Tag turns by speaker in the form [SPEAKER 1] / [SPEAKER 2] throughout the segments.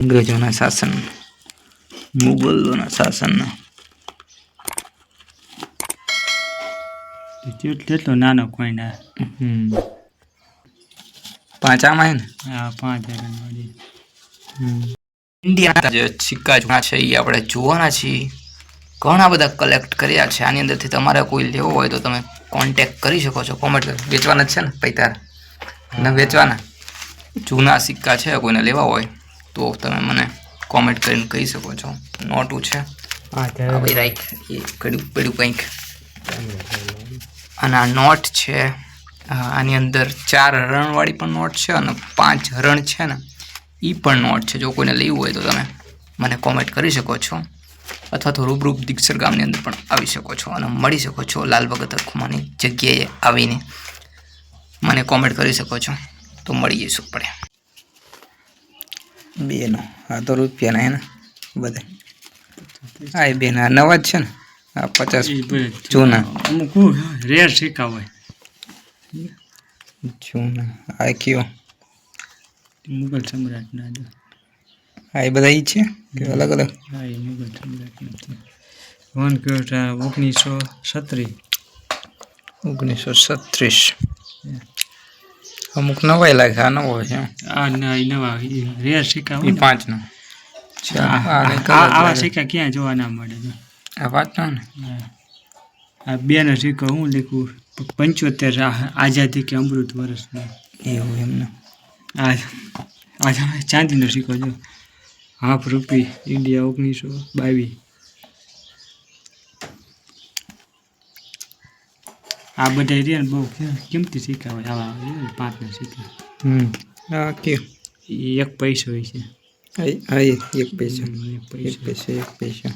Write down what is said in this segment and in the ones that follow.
[SPEAKER 1] અંગ્રેજોના શાસન મુગલોના શાસનના
[SPEAKER 2] કેટલો નાનો કોઈન આ
[SPEAKER 1] હમ. પાંચ આમાં હે ને
[SPEAKER 2] આ પાંચ
[SPEAKER 1] ઇન્ડિયાના જે સિક્કા જૂના છે એ આપણે જોવાના છીએ ઘણા બધા કલેક્ટ કર્યા છે આની અંદરથી તમારે કોઈ લેવો હોય તો તમે કોન્ટેક્ટ કરી શકો છો કોમેન્ટ વેચવાના જ છે ને પૈતાર ને વેચવાના જૂના સિક્કા છે કોઈને લેવા હોય તો તમે મને કોમેન્ટ કરીને કહી શકો છો. નોટું છે. ભાઈ રાઈક એ કડ્યું પડ્યું કંઈક. અને આ નોટ છે આની અંદર ચાર હરણવાળી પણ નોટ છે અને પાંચ હરણ છે ને એ પણ નોટ છે. જો કોઈને લેવું હોય તો તમે મને કોમેન્ટ કરી શકો છો. અથવા તો રૂબરૂ દીક્ષર ગામની અંદર પણ આવી શકો છો અને મળી શકો છો લાલ ભગત અખુમાની જગ્યાએ આવીને. મને કોમેન્ટ કરી શકો છો. તો મળી જઈશું પડે બેનો. આ તો રૂપિયાના એના ને બધા. હા એ બેન નવા જ છે ને? આ પચાસ જૂના.
[SPEAKER 2] અમુક રેર સિક્કા હોય.
[SPEAKER 1] જૂના. આ કયો?
[SPEAKER 2] મુગલ સમ્રાટના
[SPEAKER 1] આ એ બધા ઈ છે કે અલગ અલગ?
[SPEAKER 2] હા એ મુગલ સમ્રાટના વન કરોડ ઓગણીસો છત્રીસ.
[SPEAKER 1] ઓગણીસો છત્રીસ. અમુક નવાય લાગે આ નવો છે.
[SPEAKER 2] આ ના નવા રેર સિક્કા
[SPEAKER 1] એ
[SPEAKER 2] હોય ને, આવા સિક્કા ક્યાં જોવા ના મળે આ
[SPEAKER 1] આ પાંચનો ને?
[SPEAKER 2] આ આ બેનો સિક્કો હું લખું? પંચોતેર આઝાદી કે અમૃત વર્ષનો
[SPEAKER 1] એવું એમને
[SPEAKER 2] આ આ ચાંદીનો સિક્કો જો. હાફ રૂપી ઇન્ડિયા ઓગણીસો બાવીસ. આ બધા રહ્યા ને બહુ કિંમતી સિક્કા હોય? આવા પાંચના સિક્કા
[SPEAKER 1] હમ. આ
[SPEAKER 2] કે. એક પૈસો હોય છે.
[SPEAKER 1] એક પૈસા.
[SPEAKER 2] એક પૈસો
[SPEAKER 1] એક પૈસા.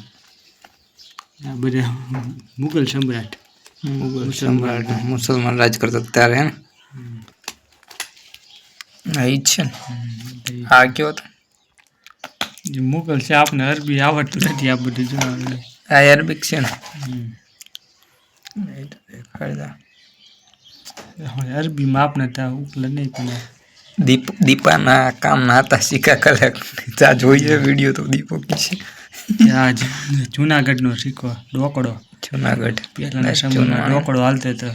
[SPEAKER 2] આ બધા મુગલ સમ્રાટ.
[SPEAKER 1] મુગલ સમ્રાટ. મુસલમાન રાજ કરતા ત્યારે હે ને? એ જ છે ને. આ કયો હતો
[SPEAKER 2] મુગલ છે આપને અરબી આવડતું નથી આ બધું જોવા
[SPEAKER 1] આ અરબિક છે ને?
[SPEAKER 2] હવે અરબીમાં આપને ત્યાં ઉપલા નહીં પણ
[SPEAKER 1] દીપ દીપાના કામના હતા સિક્કા કલાક ત્યાં જોઈએ વીડિયો તો દીપો છે.
[SPEAKER 2] જ જુનાગઢનો સિક્કો ડોકડો.
[SPEAKER 1] જુનાગઢ.
[SPEAKER 2] પહેલાના સમયમાં ડોકડો હાલતો હતો.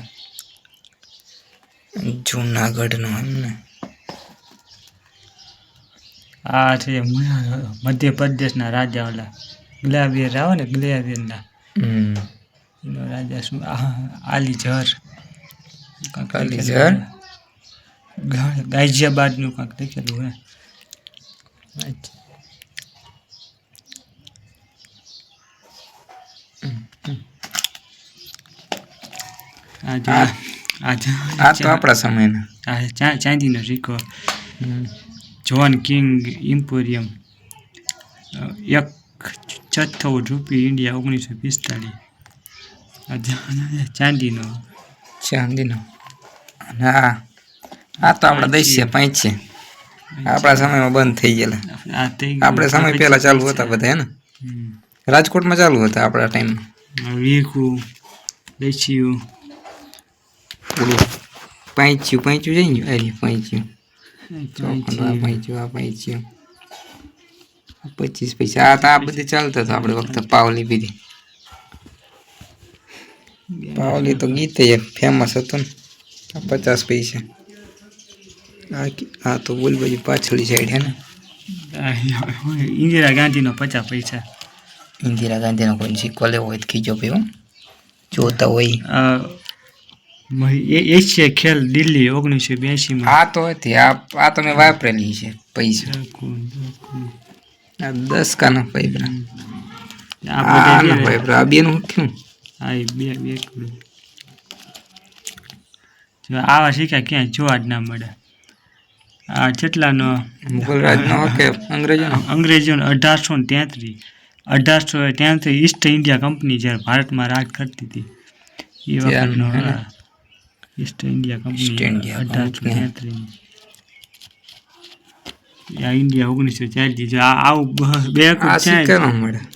[SPEAKER 1] જુનાગઢનો એમને
[SPEAKER 2] આ છે મધ્યપ્રદેશના રાજા ઓલા ગ્લેવિયર આવે ને ગ્લેવિયરના
[SPEAKER 1] હમ.
[SPEAKER 2] એનો રાજા શું આલીઝર આલી જહર કાંઈક
[SPEAKER 1] આલી
[SPEAKER 2] લખેલું
[SPEAKER 1] જહર?
[SPEAKER 2] હે. ગાઝિયાબાદનું કાંઈક લખેલું હે આ
[SPEAKER 1] તો આપણા સમયના
[SPEAKER 2] આ ચા- ચાંદીનો સિક્કો. જોન કિંગ ઇમ્પોરિયમ એક છઠ્ઠો રૂપી ઇન્ડિયા ઓગણીસો પિસ્તાલીસ ચાંદીનો.
[SPEAKER 1] ચાંદીનો. અને આ આ તો આપણા દેશ પાંચ. છે આપણા સમયમાં બંધ થઈ ગયેલા. આપણે સમય પહેલા ચાલુ હતા બધા
[SPEAKER 2] હેને
[SPEAKER 1] રાજકોટમાં ચાલુ હતા આપણા ટાઈમમાં
[SPEAKER 2] આ વીકુ લેચિયું
[SPEAKER 1] પાંચ્યું પાંચ્યું જઈ ગયું અરે પાંચ્યું. ચોખંડ આ પાંચ્યું. આ પાંચ્યું. આ પચીસ પૈસા. આ તો આ બધું ચાલતા હતા આપણે વખતે પાવલી બીધી. પાવલી તો ગીત એક ફેમસ હતું ને. પચાસ પૈસા. આ તો બોલ બાજુ પાછળ સાઈડ હે ને.
[SPEAKER 2] ઇન્દિરા ગાંધીનો પચાસ પૈસા.
[SPEAKER 1] ઇન્દિરા ગાંધીનો કોઈ સિક્કો લેવો હોય તો ખીજો પીવો જોતા હોય.
[SPEAKER 2] એશિયા ખેલ દિલ્હી ઓગણીસો બ્યાસીમાં
[SPEAKER 1] આ તો હતી આ આ તો મેં વાપરેલી છે પૈસા. આ દસ કાના પૈપરા
[SPEAKER 2] આ
[SPEAKER 1] બેનું શું
[SPEAKER 2] હા એ બે બે કરોડ જો આવા શીખ્યા ક્યાંય જોવા જ ના મળે. આ કેટલાનો
[SPEAKER 1] અંગ્રેજોનો?
[SPEAKER 2] અઢારસો ને તેત્રીસ અઢારસો ત્યાંથી ઈસ્ટ ઇન્ડિયા કંપની જ્યારે ભારતમાં રાજ કરતી હતી. એ વખતનો
[SPEAKER 1] ને?
[SPEAKER 2] ઈસ્ટ ઇન્ડિયા કંપની અઢારસો તેત્રીસ ઇન્ડિયા ઓગણીસો ચાલીસ આવું બે
[SPEAKER 1] ન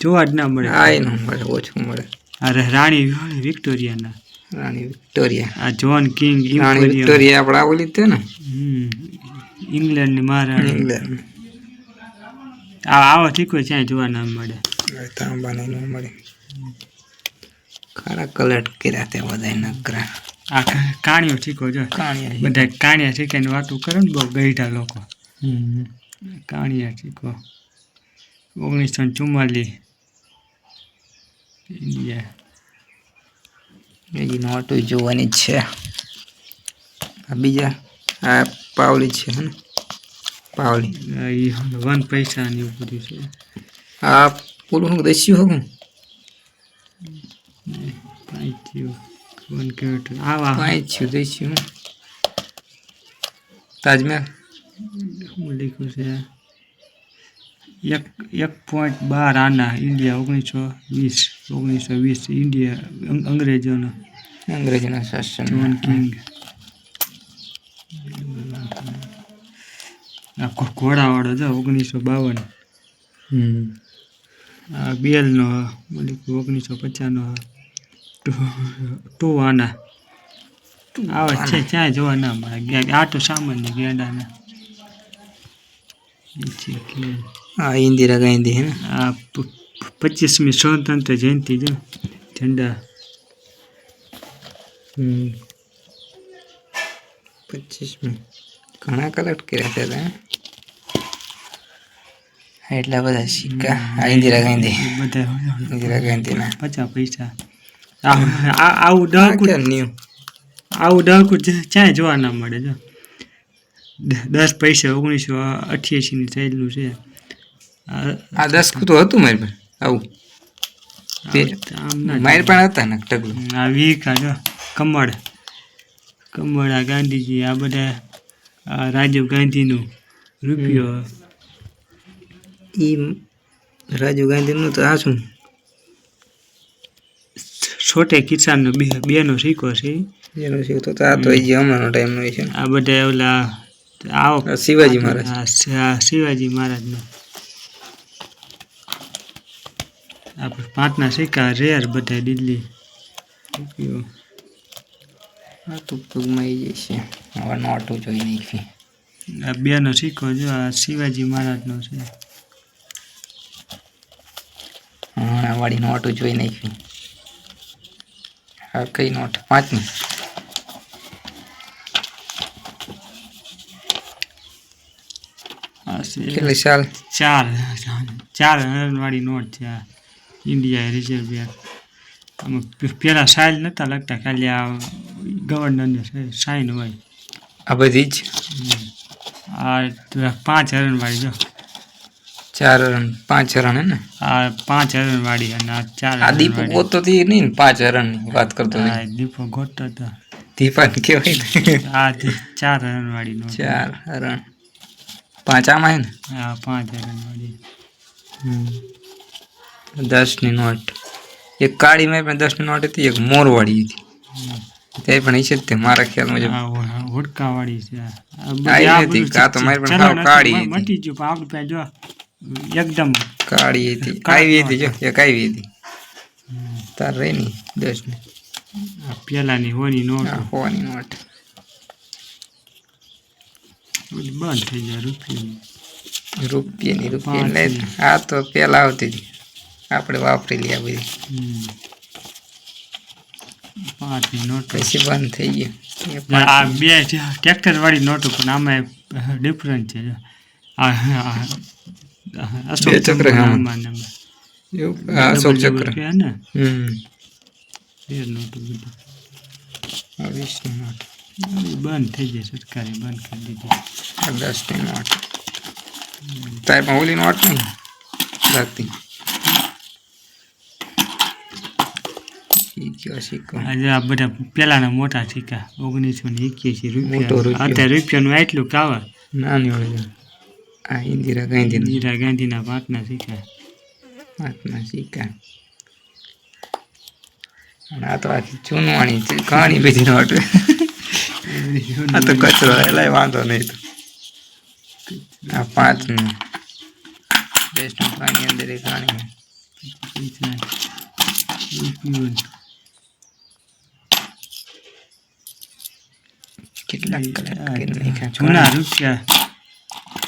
[SPEAKER 2] જોવા જ ના મળે.
[SPEAKER 1] આ ય મળે ઓછું મળે.
[SPEAKER 2] રાણી વિક્ટોરિયાના.
[SPEAKER 1] રાણી વિક્ટોરિયા.
[SPEAKER 2] આ જોન કિંગ
[SPEAKER 1] રાણી વિક્ટોરિયા આપણે આવું લીધે ને?
[SPEAKER 2] હમ. ઇંગ્લેન્ડની મહારાણી
[SPEAKER 1] ઇંગ્લેન્ડ.
[SPEAKER 2] આ આવો ઠીકો ક્યાંય જોવા ના મળે.
[SPEAKER 1] તાંબાના ના મળે. ખરા કલર કર્યા તે બધા નકરા.
[SPEAKER 2] આ કાણિયો ઠીકો જો.
[SPEAKER 1] કાણિયા
[SPEAKER 2] બધા કાણિયા ઠીકાની વાતો કરે ને બહુ ગઈઢા લોકો. કાણિયા ઠીકો. ઓગણીસો ચુમ્માલીસ
[SPEAKER 1] બીજી નોટો જોવાની છે. આ બીજા આ પાવલી છે ને? પાવલી
[SPEAKER 2] વન પૈસા ને એવું બધું છે.
[SPEAKER 1] આ પેલું હું દસ્યું હું. તાજમહેલ?
[SPEAKER 2] શું લખ્યું છે? એક એક પોઈન્ટ બાર આના ઇન્ડિયા ઓગણીસો વીસ. ઓગણીસો વીસ ઇન્ડિયા અંગ્રેજોના
[SPEAKER 1] અંગ્રેજોનો શાસન.
[SPEAKER 2] જોન કિંગ આખો ઘોડાવાળો છે ઓગણીસો બાવન.
[SPEAKER 1] હમ.
[SPEAKER 2] આ બેલનો ઓગણીસો પચાસનો ટુ ટુ આના આવે છે ક્યાંય જોવા ના મળે આ તો સામાન્ય ગેંડાના
[SPEAKER 1] આ ઇન્દિરા ગાંધી હે ને?
[SPEAKER 2] આ પચીસમી સ્વતંત્ર જયંતિ છે ઝંડા
[SPEAKER 1] પચીસમી ઘણા કલેક્ટ કર્યા હતા એટલા બધા સિક્કા ઇન્દિરા ગાંધી
[SPEAKER 2] બધા
[SPEAKER 1] ઇન્દિરા ગાંધીના
[SPEAKER 2] પચાસ પૈસા આવું ડહકું આવું ડહકું ક્યાંય જોવા ના મળે જો દસ પૈસા ઓગણીસો અઠ્યાસીની થયેલું છે આ-
[SPEAKER 1] આ દસ તો હતું મારી પાસે આવું. મારી પણ હતા ને ટગલું
[SPEAKER 2] આ વિકા જો કમળ. કમળ આ ગાંધીજી આ બધા આ રાજીવ ગાંધીનું રૂપિયો.
[SPEAKER 1] ઈ રાજીવ ગાંધીનું તો આ શું?
[SPEAKER 2] છોટે કિસાનનો બે બેનો સિક્કો છે.
[SPEAKER 1] બેનો છે તો આ તો હજી હમણાંનો ટાઈમનો છે.
[SPEAKER 2] આ બધા ઓલા આવો
[SPEAKER 1] શિવાજી મહારાજ.
[SPEAKER 2] આ આ શિવાજી મહારાજનો. આપણે પાંચના સિક્કા રેર બધા રૂપિયો
[SPEAKER 1] આ તો ટૂંકમાં આવી જશે હવે નોટો જોઈ નાખી
[SPEAKER 2] આ બેનો સિક્કો જો આ શિવાજી મહારાજનો છે.
[SPEAKER 1] હમણાં વાળી નોટો જોઈ નાખી આ કઈ નોટ? પાંચની. કેટલી? ચાલ
[SPEAKER 2] ચાર. ચાર વાળી નોટ છે આ. ઇન્ડિયા રિઝર્વ બેંક આમાં પે- પેલા સાઇલ નહોતા લગતા ખાલી આ ગવર્નરને સાઇન હોય.
[SPEAKER 1] આ બધી જ?
[SPEAKER 2] આ પાંચ હરણવાળી જો.
[SPEAKER 1] ચાર હરણ પાંચ હરણ હે ને?
[SPEAKER 2] આ પાંચ હરણવાળી અને આ ચાર
[SPEAKER 1] આ દીપો
[SPEAKER 2] હરણવાળી.
[SPEAKER 1] ગોતો થી નહીં ને પાંચ હરણની વાત કરતો
[SPEAKER 2] હા, દીપક ગોટતો હતો.
[SPEAKER 1] દીપાન કહેવાય ને.
[SPEAKER 2] આ ચાર હરણવાળી નો
[SPEAKER 1] ચાર હરણ. પાંચ આમાં હે ને?
[SPEAKER 2] આ પાંચ હરણવાળી.
[SPEAKER 1] દસની નોટ. એક કાળી કાળીમાં પણ દસની નોટ હતી એક મોરવાળી હતી. તે પણ હશે છે તે મારા ખ્યાલ મુજબ.
[SPEAKER 2] આ હો- છે. આ હતી આ
[SPEAKER 1] તો મારી
[SPEAKER 2] પણ
[SPEAKER 1] સાવ કાળી.
[SPEAKER 2] મટી ગયું પણ આપણે પાસે જો એકદમ
[SPEAKER 1] કાળી હતી આવી હતી જો એક આવી હતી. તાર રહી ની દસની.
[SPEAKER 2] પેલાની હોની નોટ.
[SPEAKER 1] હોની નોટ.
[SPEAKER 2] બંધ થઈ જાય રૂપિયાની.
[SPEAKER 1] રૂપિયાની રૂપિયા. લે આ તો પેલા આવતી હતી. આપણે વાપરી લે બધી.
[SPEAKER 2] પાંચની નોટ
[SPEAKER 1] પછી બંધ થઈ ગયું.
[SPEAKER 2] આ બે ટ્રેક્ટર વાળી નોટ પણ આમાં ડિફરન્ટ છે. અશોક
[SPEAKER 1] ચક્ર,
[SPEAKER 2] ચક્ર. બધી થઈ જાય સરકારે બંધ કરી દીધી.
[SPEAKER 1] દસની નોટ. તારી ઓલી નોટ નહીં? લાગતી સિક્કો સિક્કો
[SPEAKER 2] આજે આ બધા પેલાના મોટા સિક્કા ઓગણીસો ને એક્યાસી રૂપિયા. અત્યારે રૂપિયાનું આટલું કાવા
[SPEAKER 1] નાની ઓળી આ ઇન્દિરા ગાંધીના
[SPEAKER 2] ઇન્દિરા ગાંધીના પાંચના સિક્કા
[SPEAKER 1] હાથના સિક્કા આ તો આખી ચૂનવાણી છે ઘણી બધી નોટ આ તો કચરો એલાય વાંધો નહીં તો આ પાંચનું દેશનું પાણી અંદર એ ઘણી
[SPEAKER 2] પૈસા રૂપિયો
[SPEAKER 1] કલાક
[SPEAKER 2] જૂના રૂપિયા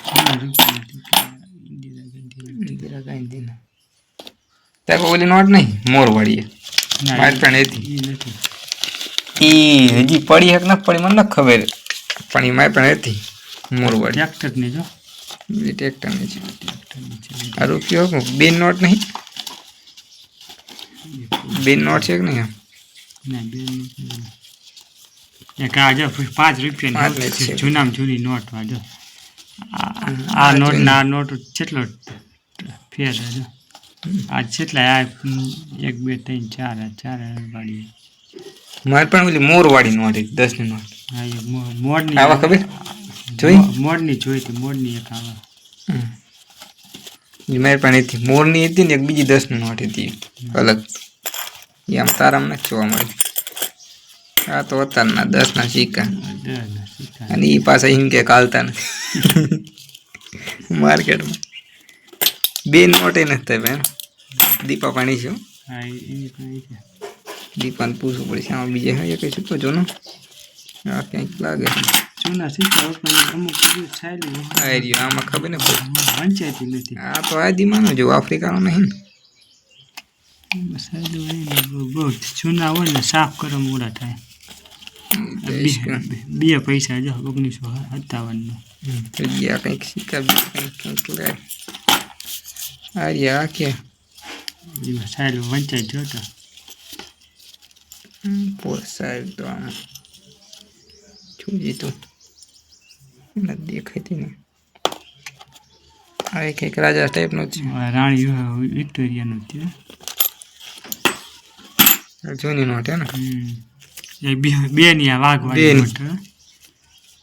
[SPEAKER 2] જૂના રૂપિયા ઇન્દિરા
[SPEAKER 1] ગાંધીના ત્યાં ઓલી નોટ નહીં મોરવાડી
[SPEAKER 2] ના
[SPEAKER 1] મારી પણ હતી એ હજી પડી હક ના પડી મને ન ખબર પણ એ મારી પણ હતી મોરવાડી
[SPEAKER 2] ટ્રેક્ટર ને જો
[SPEAKER 1] એ ટ્રેક્ટરની છે આ રૂપિયો બે નોટ નહીં બે નોટ છે કે નહીં આમ
[SPEAKER 2] ના બે નથી. એક આ જો પાંચ રૂપિયાની નોટ છે. જૂનામાં જૂની નોટમાં જો. આ નોટ. ના નોટ કેટલો ફેર છે આ કેટલા આ એક બે ત્રણ ચાર ચાર વાળી
[SPEAKER 1] મારે પણ ઓલી મોરવાડી નોટ હતી દસની નોટ.
[SPEAKER 2] હા એ મો-
[SPEAKER 1] આવા ખબર? જોઈ?
[SPEAKER 2] મોરની જોઈ હતી મોરની એક આવા.
[SPEAKER 1] એ મારી પણ હતી મોરની હતી ને એક બીજી દસની નોટ હતી. અલગ. એ આમ તારામાં નથી જોવા મળતી આ તો અત્યારના દસના સિક્કા
[SPEAKER 2] સિક્કા.
[SPEAKER 1] અને એ પાછા એમ કે કાલતા માર્કેટમાં બે મોટે નથી થાય બેન દીપા પાણી છે દીપાને પૂછવું પડશે આમાં બીજે હા કઈ શું જો ને આ ક્યાંક લાગે
[SPEAKER 2] જૂના સિક્કા અમુક
[SPEAKER 1] એરિયો આમાં ખબર ને
[SPEAKER 2] નથી
[SPEAKER 1] આ તો આ દીમાનો જો આફ્રિકાનો નહીં ને
[SPEAKER 2] મસાલો હોય ને બહુ જૂના હોય ને સાફ કરો મોડા થાય. બે- બે પૈસા જો ઓગણીસો સત્તાવનનો.
[SPEAKER 1] તો આ કંઈક સિક્કા બીજા કંઈક કંઈક લે આ રહ્યા આ કે
[SPEAKER 2] સાહેબ વંચાઈ જોતો
[SPEAKER 1] પોર સાહેબ તો આમ જોજી જીતું? નથી દેખાતી ને. આ એક એક રાજા ટાઈપનો
[SPEAKER 2] આ રાણી વિક્ટોરિયાનું છે
[SPEAKER 1] છે. જૂની નોટ હે ને?
[SPEAKER 2] બે ની આ.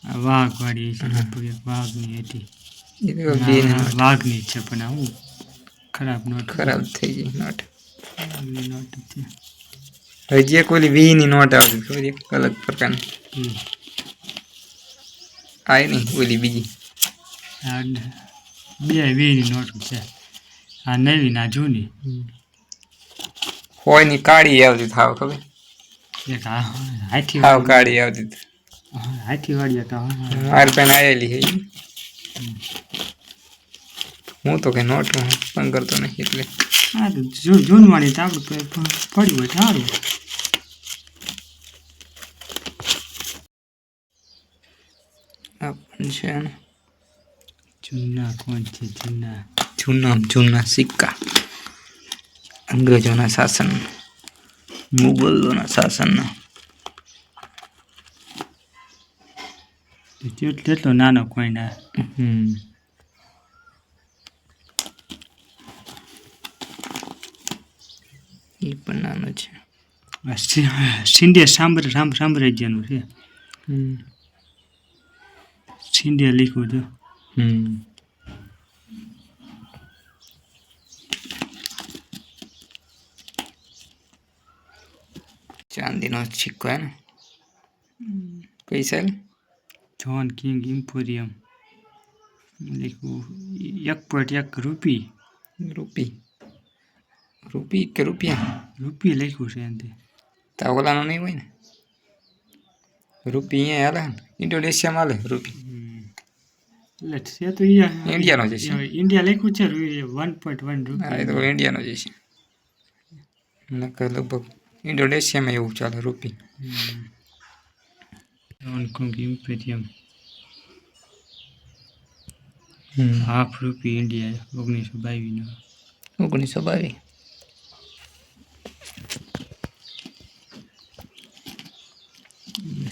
[SPEAKER 2] આ વાઘવાળી છે વાઘની હતી વાઘની છે પણ હું ખરાબ નોટ
[SPEAKER 1] ખરાબ થઈ ગઈ નોટ.
[SPEAKER 2] નોટ
[SPEAKER 1] હજી એક ઓલી વી ની નોટ આવતી ખબર એક અલગ પ્રકારની.
[SPEAKER 2] હમ.
[SPEAKER 1] નહીં ઓલી બીજી.
[SPEAKER 2] બે વીની નોટ છે. આ નવી ના જૂની.
[SPEAKER 1] હોયની કાળી આવતી થાવ ખબર.
[SPEAKER 2] હાથી
[SPEAKER 1] થાવ કાળી આવતી
[SPEAKER 2] હાથી વાળી હતા હા.
[SPEAKER 1] આવેલી તો કઈ નોટ પણ કરતો નથી એટલે.
[SPEAKER 2] હા તો જૂ- જૂનવાળી તો આપણે હોય સારું
[SPEAKER 1] આ છે ને.
[SPEAKER 2] જૂના કોણ છે જૂના?
[SPEAKER 1] જૂના જૂના સિક્કા. અંગ્રેજોના શાસન. મુગલોના શાસનના
[SPEAKER 2] કેટલો નાનો કોઈ ના
[SPEAKER 1] હમ એ પણ નાનો છે
[SPEAKER 2] સિંધિયા સામ્ર સામ સામ્રાજ્યનું છે
[SPEAKER 1] હમ
[SPEAKER 2] સિંધિયા લીખું છે
[SPEAKER 1] હમ ચાંદીનો સિક્કો હે ને કઈ સાલ
[SPEAKER 2] જોન કિંગ ઇમ્પોરિયમ લીખું એક પોઈન્ટ એક રૂપી
[SPEAKER 1] રૂપી રૂપી કે રૂપિયા
[SPEAKER 2] રૂપી લખ્યું છે એનાથી
[SPEAKER 1] તા ઓલાનો નહીં હોય ને રૂપી અહીંયા હાલે ઇન્ડોનેશિયામાં હાલે રૂપી
[SPEAKER 2] એટલે છે તો
[SPEAKER 1] ઇન્ડિયાનો જ છે
[SPEAKER 2] ઇન્ડિયા લખ્યું છે વન પોઈન્ટ વન
[SPEAKER 1] રૂપિયા એ તો ઇન્ડિયાનો જ છે નકર લગભગ ઇન્ડોનેશિયામાં એવું ચાલે રૂપી
[SPEAKER 2] હાફ રૂપી ઇન્ડિયા ઓગણીસો બાવીસનો
[SPEAKER 1] ઓગણીસો બાવીસ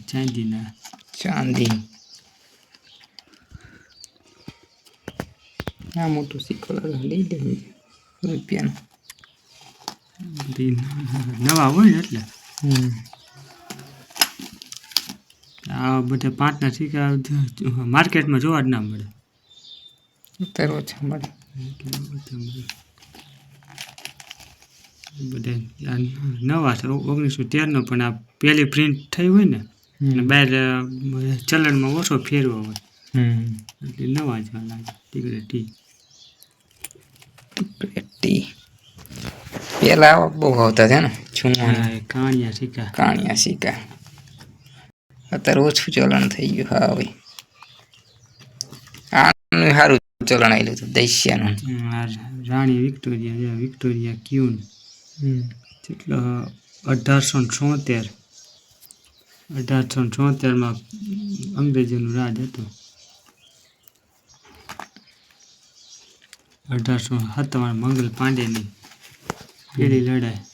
[SPEAKER 2] ચાંદીના
[SPEAKER 1] ચાંદી આ મોટું સિક્કો લાગે લઈ લે રૂપિયાનો
[SPEAKER 2] નવા હોય એટલે આ બધા પાંચના સિક્કા માર્કેટમાં જોવા જ ના મળે
[SPEAKER 1] અત્યારે ઓછા મળે
[SPEAKER 2] બધા નવા છે ઓગણીસો તેરનો પણ આ પહેલી પ્રિન્ટ થઈ હોય ને અને બહાર ચલણમાં ઓછો ફેરવો હોય
[SPEAKER 1] હમ
[SPEAKER 2] એટલે નવા જ લાગે ટીકડે ટી
[SPEAKER 1] પેટી પેલા આવા બહુ આવતા હતા ને ચૂનવાણી
[SPEAKER 2] કાણિયા સિક્કા
[SPEAKER 1] કાણિયા સિક્કા અત્યારે ઓછું ચલણ થઈ ગયું હા ભાઈ આનું સારું ચલણ આવેલું હતું દૈસ્યાનું
[SPEAKER 2] રાણી વિક્ટોરિયા વિક્ટોરિયા ક્યુન કેટલો અઢારસો છોતેર અઢારસો ને છોતેરમાં અંગ્રેજોનું રાજ હતું અઢારસો સત્તાવન મંગલ પાંડેની પેલી લડાઈ